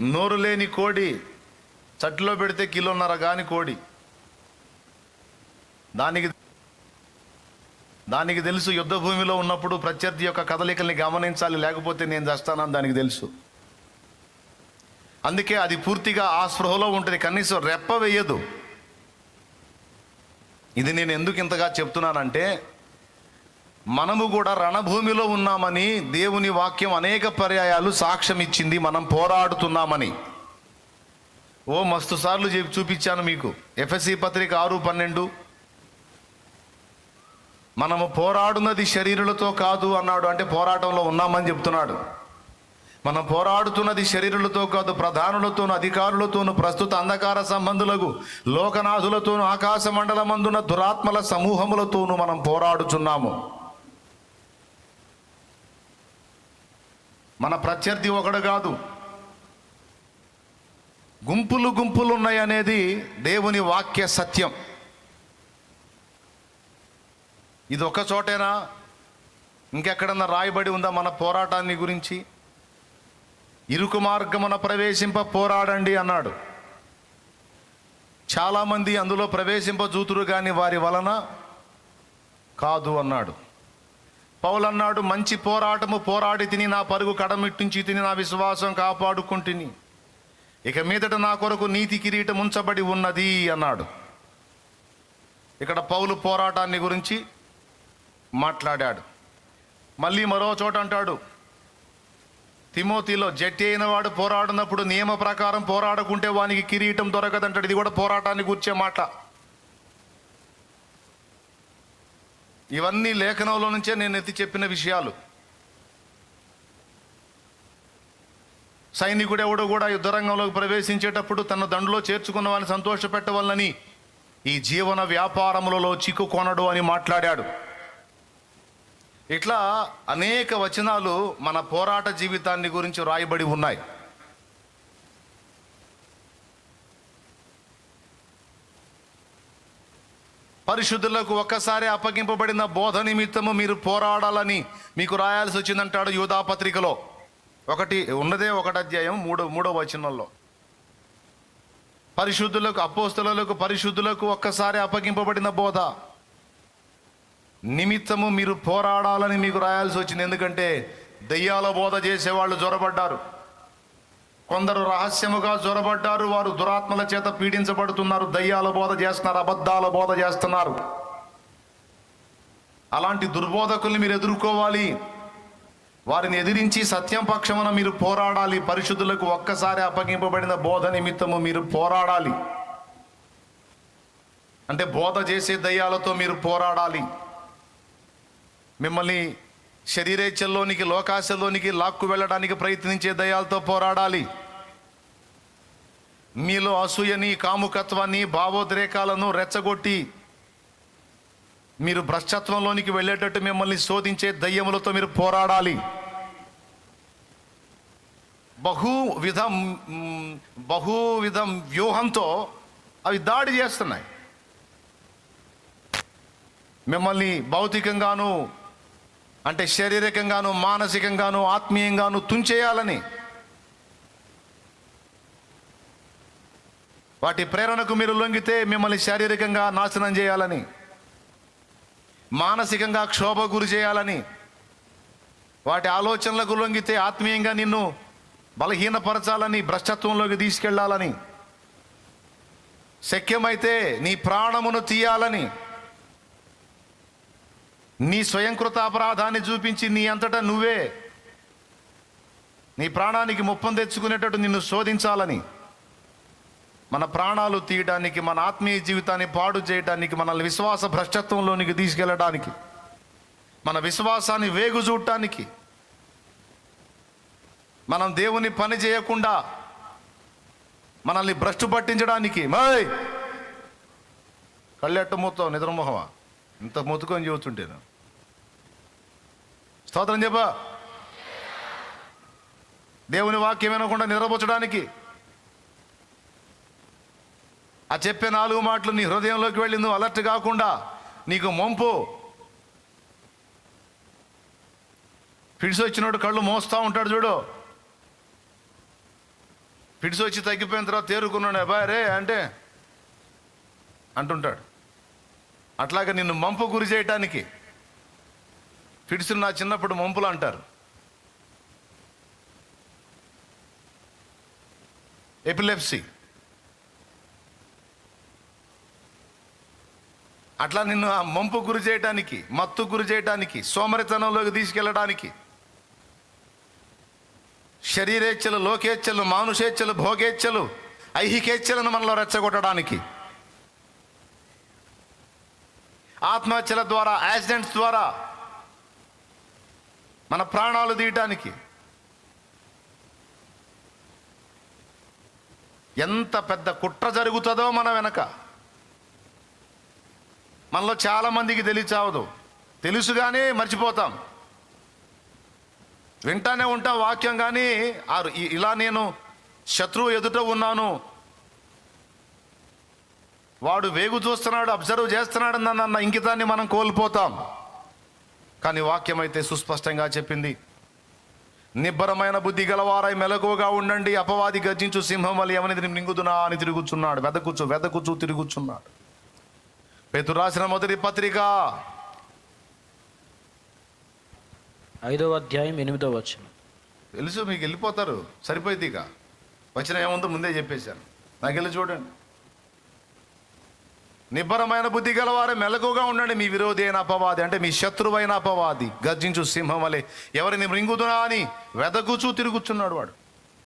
నోరు లేని కోడి చట్టులో పెడితే కిలోన్నర కాని కోడి. దానికి దానికి తెలుసు యుద్ధ భూమిలో ఉన్నప్పుడు ప్రత్యర్థి యొక్క కదలికల్ని గమనించాలి లేకపోతే నేను చేస్తానని దానికి తెలుసు. అందుకే అది పూర్తిగా ఆ స్పృహలో ఉంటుంది కనీసం రెప్ప వేయదు. ఇది నేను ఎందుకు ఇంతగా చెప్తున్నానంటే మనము కూడా రణభూమిలో ఉన్నామని దేవుని వాక్యం అనేక పర్యాయాలు సాక్ష్యం ఇచ్చింది మనం పోరాడుతున్నామని. ఓ మస్తు సార్లు చెప్పి చూపించాను మీకు. ఎఫ్ఎస్సి పత్రిక ఆరు పన్నెండు. మనము పోరాడున్నది శరీరులతో కాదు అన్నాడు అంటే పోరాటంలో ఉన్నామని చెప్తున్నాడు. మనం పోరాడుతున్నది శరీరులతో కాదు ప్రధానులతోను అధికారులతోను ప్రస్తుత అంధకార సంబంధులకు లోకనాథులతోను ఆకాశ మండలమందున దురాత్మల సమూహములతోనూ మనం పోరాడుచున్నాము. మన ప్రత్యర్థి ఒకడు కాదు. గుంపులు గుంపులు ఉన్నాయి అనేది దేవుని వాక్య సత్యం. ఇది ఒక చోటేనా? ఇంకెక్కడన్నా రాయబడి ఉందా మన పోరాటాన్ని గురించి? ఇరుకు మార్గమున ప్రవేశింప పోరాడండి అన్నాడు. చాలామంది అందులో ప్రవేశింప జూతురు కానీ వారి వలన కాదు అన్నాడు. పౌలన్నాడు మంచి పోరాటము పోరాడి తిని నా పరుగు కడమిట్టించి తిని నా విశ్వాసం కాపాడుకుంటుని. ఇక మీదట నా కొరకు నీతి కిరీటం ఉంచబడి ఉన్నది అన్నాడు. ఇక్కడ పౌలు పోరాటాన్ని గురించి మాట్లాడాడు. మళ్ళీ మరో చోట అంటాడు. తిమోతిలో జట్టి అయిన వాడు పోరాడినప్పుడు నియమ ప్రకారం పోరాడకుంటే వానికి కిరీటం దొరకదంటాడు. ఇది కూడా పోరాటాన్ని కూర్చే మాట ఇవన్నీ లేఖనంలో నుంచే నేను ఎత్తి చెప్పిన విషయాలు. సైనికుడు ఎవడు కూడా యుద్ధరంగంలోకి ప్రవేశించేటప్పుడు తన దండులో చేర్చుకున్న వారిని సంతోషపెట్టవాలని ఈ జీవన వ్యాపారములలో చిక్కుకొనడు అని మాట్లాడాడు. ఇట్లా అనేక వచనాలు మన పోరాట జీవితాన్ని గురించి రాయబడి ఉన్నాయి. పరిశుద్ధులకు ఒక్కసారి అప్పగింపబడిన బోధ నిమిత్తము మీరు పోరాడాలని మీకు రాయాల్సి వచ్చిందంటాడు యూధాపత్రికలో ఒకటి ఉన్నదే ఒకటి అధ్యాయం మూడో మూడో వచనంలో. పరిశుద్ధులకు అపోస్తులకు పరిశుద్ధులకు ఒక్కసారి అప్పగింపబడిన బోధ. నిమిత్తము మీరు పోరాడాలని మీకు రాయాల్సి వచ్చింది. ఎందుకంటే దయ్యాల బోధ చేసేవాళ్ళు జ్వరపడ్డారు. కొందరు రహస్యముగా జ్వరబడ్డారు వారు దురాత్మల చేత పీడించబడుతున్నారు దయ్యాల బోధ చేస్తున్నారు అబద్ధాల బోధ చేస్తున్నారు. అలాంటి దుర్బోధకుల్ని మీరు ఎదుర్కోవాలి. వారిని ఎదిరించి సత్యం పక్షమున మీరు పోరాడాలి. పరిశుద్ధులకు ఒక్కసారి అప్పగింపబడిన బోధ నిమిత్తము మీరు పోరాడాలి. అంటే బోధ చేసే దయ్యాలతో మీరు పోరాడాలి. మిమ్మల్ని శరీరేచ్ఛల్లోనికి లోకాశల్లోనికి లాక్కు వెళ్ళడానికి ప్రయత్నించే దయాలతో పోరాడాలి. మీలో అసూయని కాముకత్వాన్ని భావోద్రేకాలను రెచ్చగొట్టి మీరు భ్రష్టత్వంలోనికి వెళ్ళేటట్టు మిమ్మల్ని శోధించే దయ్యములతో మీరు పోరాడాలి. బహు విధం విధం వ్యూహంతో అవి దాడి చేస్తున్నాయి. మిమ్మల్ని భౌతికంగాను అంటే శారీరకంగాను మానసికంగాను ఆత్మీయంగాను తుంచేయాలని వాటి ప్రేరణకు మీరు లొంగితే మిమ్మల్ని శారీరకంగా నాశనం చేయాలని మానసికంగా క్షోభ గురి చేయాలని వాటి ఆలోచనలకు లొంగితే ఆత్మీయంగా నిన్ను బలహీనపరచాలని భ్రష్టత్వంలోకి తీసుకెళ్ళాలని శక్యమైతే నీ ప్రాణమును తీయాలని నీ స్వయంకృత అపరాధాన్ని చూపించి నీ అంతటా నువ్వే నీ ప్రాణానికి ముప్పం తెచ్చుకునేటట్టు నిన్ను శోధించాలని మన ప్రాణాలు తీయడానికి మన ఆత్మీయ జీవితాన్ని పాడు చేయడానికి మనల్ని విశ్వాస భ్రష్టత్వంలోనికి తీసుకెళ్ళడానికి మన విశ్వాసాన్ని వేగు చూడటానికి మనం దేవుని పని చేయకుండా మనల్ని భ్రష్టు పట్టించడానికి. మై కళ్ళెట్ట మూతో నిద్రమోహమా? ఇంత మొత్తుకొని చూస్తుంటేను స్తోత్రం చెప్పా. దేవుని వాక్యం వినకుండా నిద్రపుచ్చడానికి ఆ చెప్పే నాలుగు మాటలు నీ హృదయంలోకి వెళ్ళి నువ్వు అలర్ట్ కాకుండా నీకు మొంపు. ఫిడ్స్ వచ్చినోడు కళ్ళు మోస్తా ఉంటాడు చూడు. ఫిడ్స్ వచ్చి తగ్గిపోయిన తర్వాత తేరుకున్నాడు అబ్బాయి రే అంటే అంటుంటాడు. అట్లాగే నిన్ను మంపు గురి చేయటానికి ఫిడ్స్ నా చిన్నప్పుడు మంపులు అంటారు. ఎపిలెప్సీ. అట్లా నిన్ను ఆ మంపు గురి చేయటానికి మత్తు గురి చేయటానికి సోమరితనంలోకి తీసుకెళ్ళడానికి శరీరేచ్ఛలు లోకేచ్ఛలు మానుషేచ్ఛలు భోగేచ్ఛలు ఐహికేచ్ఛలను మనలో రెచ్చగొట్టడానికి. ఆత్మహత్యల ద్వారా యాక్సిడెంట్స్ ద్వారా మన ప్రాణాలు తీయటానికి. ఎంత పెద్ద కుట్ర జరుగుతుందో మన వెనక. మనలో చాలా మందికి తెలియచావదు. తెలుసుగానే మర్చిపోతాం. వింటానే ఉంటాం వాక్యం కానీ ఇలా నేను శత్రువు ఎదుట ఉన్నాను. వాడు వేగు చూస్తున్నాడు అబ్జర్వ్ చేస్తున్నాడు అన్న ఇంకితాన్ని మనం కోల్పోతాం. కానీ వాక్యం అయితే సుస్పష్టంగా చెప్పింది. నిబ్బరమైన బుద్ధి గలవారై మెలకువగా ఉండండి అపవాది గర్జించు సింహం వల్ల ఎవరిని మింగుదునా అని తిరుగుచున్నాడు. వెదకుచు వెదకుచు తిరుగుచున్నాడు. పేతురు రాసిన మొదటి పత్రిక. ఐదవ అధ్యాయం ఎనిమిదవ వచనం. తెలుసు మీకు వెళ్ళిపోతారు. సరిపోయింది ఇక. వచ్చిన ఏముందో? ముందే చెప్పేశాను. నాకు వెళ్ళి చూడండి. నిబ్బరమైన బుద్ధి గలవారే మెలకుగా ఉండండి. మీ విరోధి అయిన అపవాది అంటే మీ శత్రువైన అపవాది. గర్జించు సింహం వలె ఎవరిని మృంగుదునా అని వెదకుచూ తిరుగుచున్నాడు వాడు.